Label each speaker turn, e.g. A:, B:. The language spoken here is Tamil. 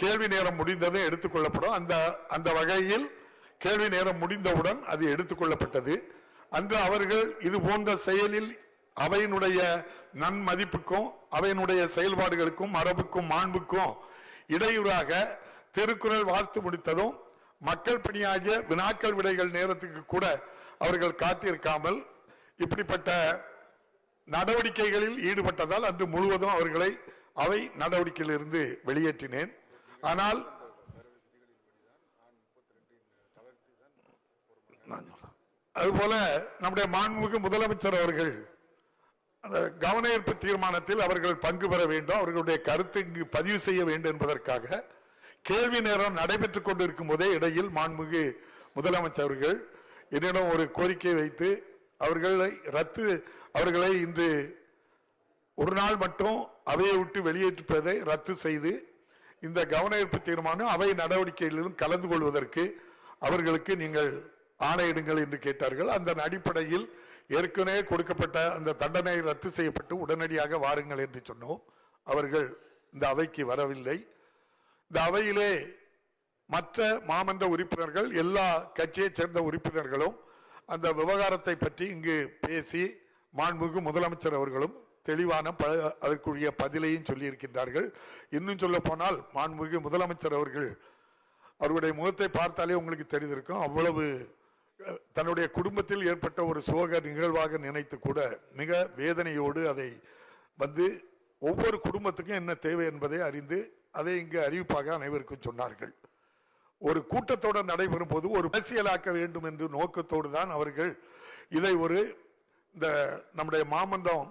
A: கேள்வி நேரம் முடிந்ததும் எடுத்துக்கொள்ளப்படும். அந்த அந்த வகையில் கேள்வி நேரம் முடிந்தவுடன் அது எடுத்துக்கொள்ளப்பட்டது. அன்று அவர்கள் இது போன்ற செயலில் அவையினுடைய நன்மதிப்புக்கும் அவையினுடைய செயல்பாடுகளுக்கும் மரபுக்கும் மாண்புக்கும் இடையூறாக திருக்குறள் வாசித்து முடித்ததும் மக்கள் பணியாகிய வினாக்கள் விடைகள் நேரத்துக்கு கூட அவர்கள் காத்திருக்காமல் இப்படிப்பட்ட நடவடிக்கைகளில் ஈடுபட்டதால் அன்று முழுவதும் அவர்களை அவை நடவடிக்கையிலிருந்து வெளியேற்றினேன். ஆனால் அதுபோல நம்முடைய மாண்புமிகு முதலமைச்சர் அவர்கள் அந்த கவன ஈர்ப்பு தீர்மானத்தில் அவர்கள் பங்கு பெற வேண்டும் அவர்களுடைய கருத்து இங்கு பதிவு செய்ய வேண்டும் என்பதற்காக கேள்வி நேரம் நடைபெற்றுக் கொண்டிருக்கும் போதே இடையில் மாண்புமிகு முதலமைச்சர் அவர்கள் என்னிடம் ஒரு கோரிக்கை வைத்து அவர்களை ரத்து அவர்களை இன்று ஒரு நாள் மட்டும் அவையை விட்டு வெளியேற்றுப்பதை ரத்து செய்து இந்த கவனஈர்ப்பு தீர்மானம் அவை நடவடிக்கைகளிலும் கலந்து கொள்வதற்கு அவர்களுக்கு நீங்கள் ஆணையிடுங்கள் என்று கேட்டார்கள். அந்த அடிப்படையில் ஏற்கனவே கொடுக்கப்பட்ட அந்த தண்டனை ரத்து செய்யப்பட்டு உடனடியாக வாருங்கள் என்று சொன்னோம். அவர்கள் இந்த அவைக்கு வரவில்லை. இந்த அவையிலே மற்ற மாமன்ற உறுப்பினர்கள் எல்லா கட்சியைச் சேர்ந்த உறுப்பினர்களும் அந்த விவகாரத்தை பற்றி இங்கு பேசி மாண்புமிகு முதலமைச்சர் அவர்களும் தெளிவான ப அதற்குரிய பதிலையும் சொல்லியிருக்கின்றார்கள். இன்னும் சொல்ல போனால் மாண்புமிகு முதலமைச்சர் அவர்கள் அவருடைய முகத்தை பார்த்தாலே உங்களுக்கு தெரிந்திருக்கும். அவ்வளவு தன்னுடைய குடும்பத்தில் ஏற்பட்ட ஒரு சோக நிகழ்வாக நினைத்து கூட மிக வேதனையோடு அதை வந்து ஒவ்வொரு குடும்பத்துக்கும் என்ன தேவை என்பதை அறிந்து அதை இங்கு அறிவிப்பாக அனைவருக்கும் சொன்னார்கள். ஒரு கூட்டத்தோடு நடைபெறும் போது ஒரு அரசியலாக்க வேண்டும் என்று நோக்கத்தோடு தான் அவர்கள் இதை ஒரு இந்த நம்முடைய மாமன்றம்